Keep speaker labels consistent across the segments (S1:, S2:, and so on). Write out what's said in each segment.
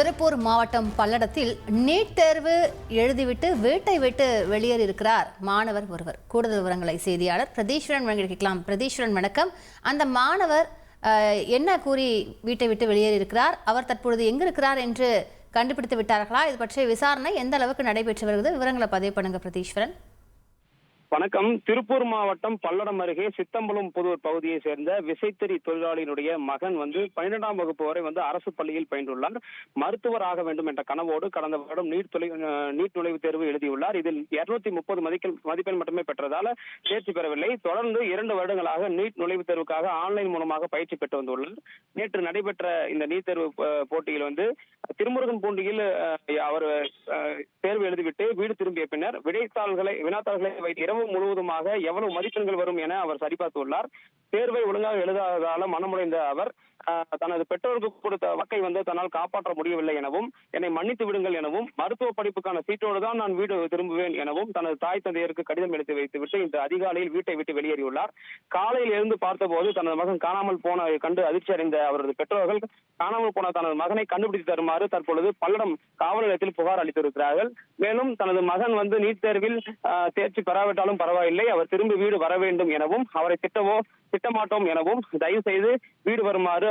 S1: திருப்பூர் மாவட்டம் பல்லடத்தில் நீட் தேர்வு எழுதிவிட்டு வீட்டை விட்டு வெளியேறியிருக்கிறார் மாணவர் ஒருவர். கூடுதல் விவரங்களை செய்தியாளர் பிரதீஸ்வரன் வழங்கியிருக்கலாம். பிரதீஸ்வரன் வணக்கம். அந்த மாணவர் என்ன கூறி வீட்டை விட்டு வெளியேறியிருக்கிறார்? அவர் தற்பொழுது எங்கிருக்கிறார் என்று கண்டுபிடித்து விட்டார்களா? இது பற்றிய விசாரணை எந்த அளவுக்கு நடைபெற்று வருகிறது? விவரங்களை பதிவு பண்ணுங்க பிரதீஸ்வரன்.
S2: வணக்கம். திருப்பூர் மாவட்டம் பல்லடம் அருகே சித்தம்பலம் புதூர் பகுதியை சேர்ந்த விசைத்தறி தொழிலாளியினுடைய மகன் வந்து பன்னிரெண்டாம் வகுப்பு வரை வந்து அரசு பள்ளியில் பயின்றுள்ளார். மருத்துவர் ஆக வேண்டும் என்ற கனவோடு கடந்த வருடம் நீட் தொலை நீட் நுழைவுத் தேர்வு எழுதியுள்ளார். இதில் இருநூத்தி முப்பது மதிப்பெண் மதிப்பெண் மட்டுமே பெற்றதால தேர்ச்சி பெறவில்லை. தொடர்ந்து இரண்டு வருடங்களாக நீட் நுழைவுத் தேர்வுக்காக ஆன்லைன் மூலமாக பயிற்சி பெற்று வந்துள்ளார். நேற்று நடைபெற்ற இந்த நீட் தேர்வு போட்டியில் வந்து திருமுருகன் பூண்டியில் அவர் விட்டு வீடு திரும்பிய பின்னர் விடைத்தாள்களை வினாத்தாள்களை வைத்து இரவு முழுவதுமாக எவ்வளவு மதிப்பெண்கள் வரும் என அவர் சரிபார்த்துள்ளார் தேர்வை ஒழுங்காக எழுதாததால மனமுடைந்த அவர் தனது பெற்றோருக்கு கொடுத்த வாக்கை வந்து தன்னால் காப்பாற்ற முடியவில்லை எனவும் என்னை மன்னித்து விடுங்கள் எனவும் மருத்துவ படிப்புக்கான சீட்டோடு தான் நான் வீடு திரும்புவேன் எனவும் தனது தாய் தந்தையருக்கு கடிதம் எழுதி வைத்துவிட்டு இன்று அதிகாலையில் வீட்டை விட்டு வெளியேறியுள்ளார். காலையில் எழுந்து பார்த்தபோது தனது மகன் காணாமல் போன கண்டு அதிர்ச்சி அடைந்த அவரது பெற்றோர்கள் காணாமல் போன தனது மகனை கண்டுபிடித்து தருமாறு தற்பொழுது பல்லடம் காவல் நிலையத்தில் புகார் அளித்திருக்கிறார்கள். மேலும் தனது மகன் வந்து நீட் தேர்வில் தேர்ச்சி பெறாவிட்டாலும் பரவாயில்லை அவர் திரும்பி வீடு வர வேண்டும் எனவும் அவரை திட்டவோ திட்டமாட்டோம் எனவும் தயவு செய்து வீடு வருமாறு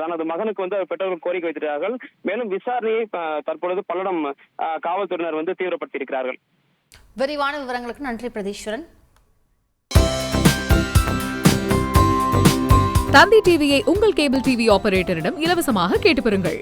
S2: தனது மகனுக்கு வந்து பெற்றோர்கள் கோரிக்கை வைத்திருக்கிறார்கள். மேலும் விசாரணையை தற்பொழுது பல்லடம் காவல்துறையினர் வந்து தீவிரப்படுத்தியிருக்கிறார்கள்.
S1: விரிவான விவரங்களுக்கு நன்றி பிரதீஸ்வரன்.
S3: தந்தி டிவியை உங்கள் கேபிள் டிவி ஆபரேட்டரிடம் இலவசமாக கேட்டு பெறுங்கள்.